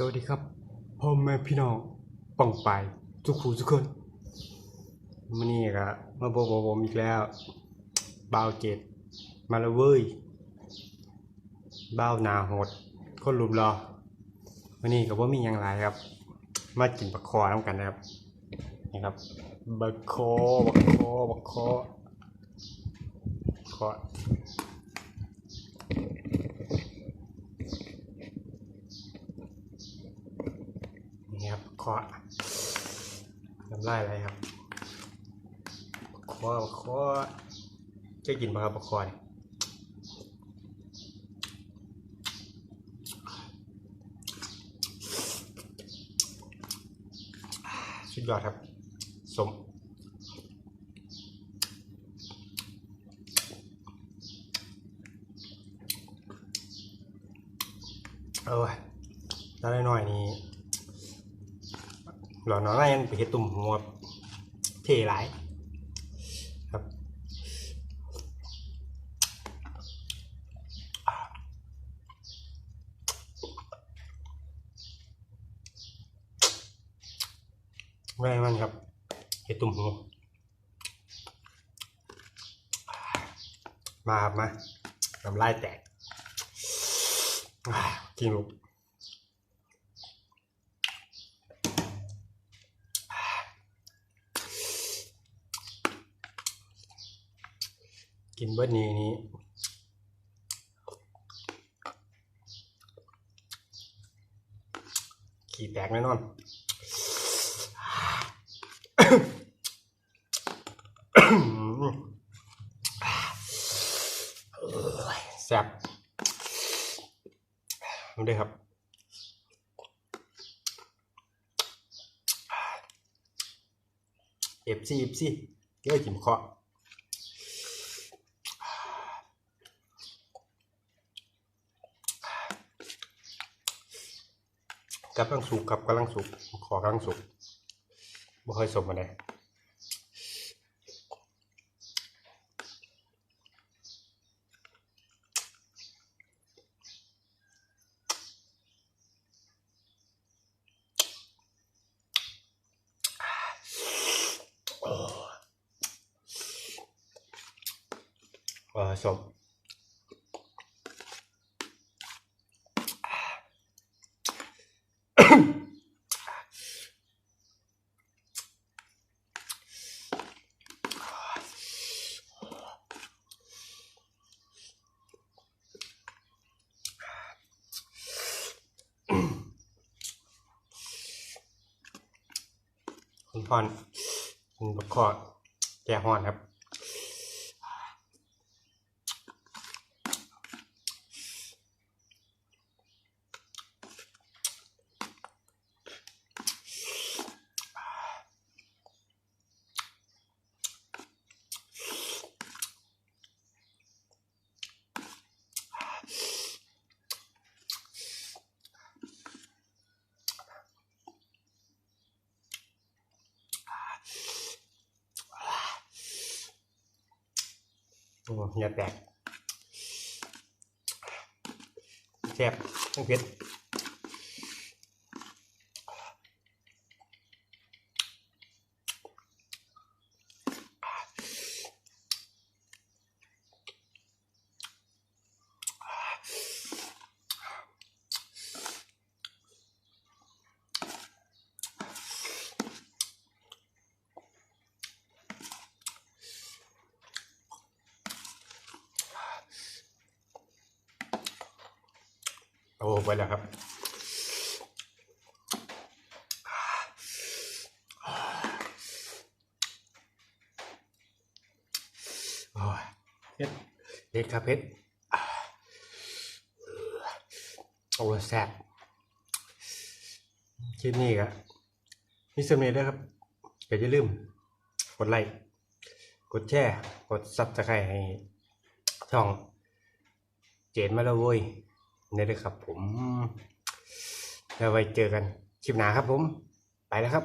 สวัสดีครับพ่อแม่พี่น้องป่องไปทุกผู้ทุกคนมื่อนี้ก็มาบอกบอกผมอีกแล้วบ่าวเจ็ดมาแล้วเว้ยบ่าวหนาโหดคนรูปรอมื่อนี้ก็ว่ามีอย่างไรครับ มากินบักคอน้ำกันนะครับนี่ครับบักคอบักคอบักคอคอ นี่ครับเคาะน้ำลายอะไรครับเคาะเคาะจะกินปะครับเคาะเนี่ยสุดยอดครับ สมเออถ้าได้หน่อยนี่ หลอน้องไอ้ยันไปเฮ็ดตุ่มหัวเท่หลายครับแม่มันครับเฮ็ดตุ่มหัวมาครับมาน้ำลายแตกอ่กินลูก กินเบิดนี้นี้ขี่แตกแน่นอนแซ่บมาด้วยครับเอฟซีเอฟซีเกี่ยวกินเคาะ กำลังสุกครับกำลังสุกขอกำลังสุกบ่ค่อยสมมาเลยเออสม คุณพรคุณประกอแก่ฮ้อนครับ โอ้เหงื่อแตกแซ่บต้องเผ็ด โอ้ไปแล้วครับโอ้ยเผ็ดเผ็ดครับเผ็ดโอ้ยแซ่บคลิปนี้ก็มีเสน่ห์ด้วยครับก็อย่าลืม กดไลค์กดแชร์ กดซับสไครต์ให้ช่อง เจนมาแล้วเว้ย นี่เลยครับผมแล้วไว้เจอกันคลิปหน้าครับผม ไปแล้วครับ